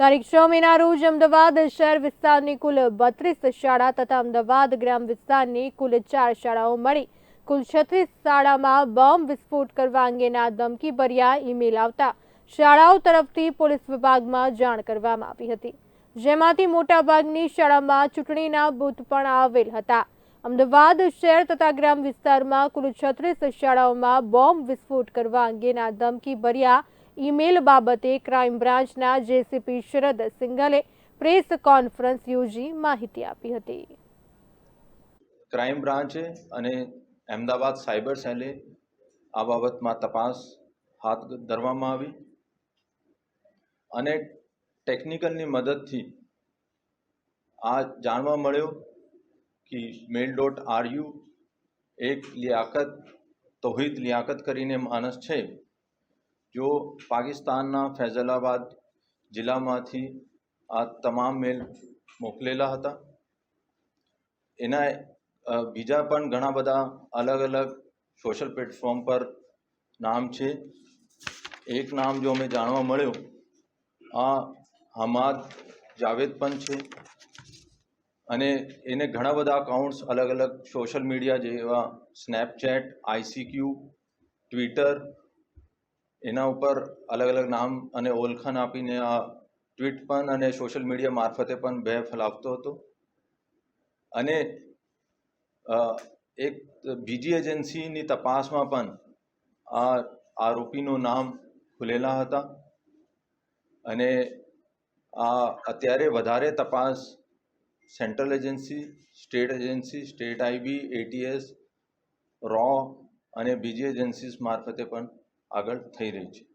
તારીખ છ મહિના રોજ અમદાવાદ શહેર વિસ્તારની કુલ બત્રીસ શાળા તથા અમદાવાદ ગ્રામ વિસ્તારની કુલ ચાર શાળાઓ મળી. કુલ છત્રીસ શાળામાં બોમ્બ વિસ્ફોટ કરવા અંગેના ધમકીભર્યા ઈમેલ આવતા શાળાઓ તરફથી પોલીસ વિભાગમાં જાણ કરવામાં આવી હતી. જેમાંથી મોટાભાગની શાળામાં ચૂંટણીના બૂથ પણ આવેલ હતા. અમદાવાદ શહેર તથા ગ્રામ વિસ્તારમાં કુલ છત્રીસ શાળાઓમાં બોમ્બ વિસ્ફોટ કરવા અંગેના ધમકીભર્યા ઈમેલ બાબતે ક્રાઇમ બ્રાન્ચના જેસીપી શરદ સિંગલે પ્રેસ કોન્ફરન્સ યોજી માહિતી આપી હતી. ક્રાઇમ બ્રાન્ચે અને અમદાવાદ સાયબર સેલે આ બાબતમાં તપાસ હાથ ધરવામાં આવી અને ટેકનિકલની મદદથી આ જાણવા મળ્યો કે મેલ ડોટ આરયુ એક લિયાકત, તોહિદ લિયાકત કરીને માણસ છે. જો પાકિસ્તાનના ફૈઝલાબાદ જિલ્લામાંથી આ તમામ મેલ મોકલેલા હતા. એના બીજા પણ ઘણા બધા અલગ અલગ સોશિયલ પ્લેટફોર્મ પર નામ છે. એક નામ જો અમે જાણવા મળ્યું, આ હમાદ જાવેદ પણ છે. અને એને ઘણા બધા અકાઉન્ટ્સ અલગ અલગ સોશિયલ મીડિયા જેવા સ્નેપચેટ આઈસીક્યુ ટ્વિટર એના ઉપર અલગ અલગ નામ અને ઓળખાણ આપીને આ ટ્વીટ પણ અને સોશિયલ મીડિયા મારફતે પણ ભય ફેલાવતો હતો. અને એક બીજી એજન્સીની તપાસમાં પણ આ આરોપીનું નામ ખુલેલા હતા. અને આ અત્યારે વધારે તપાસ central agency, state agency, state IB, ATS, row અને બીજી એજન્સીસ મારફતે પણ આગળ થઈ રહી છે.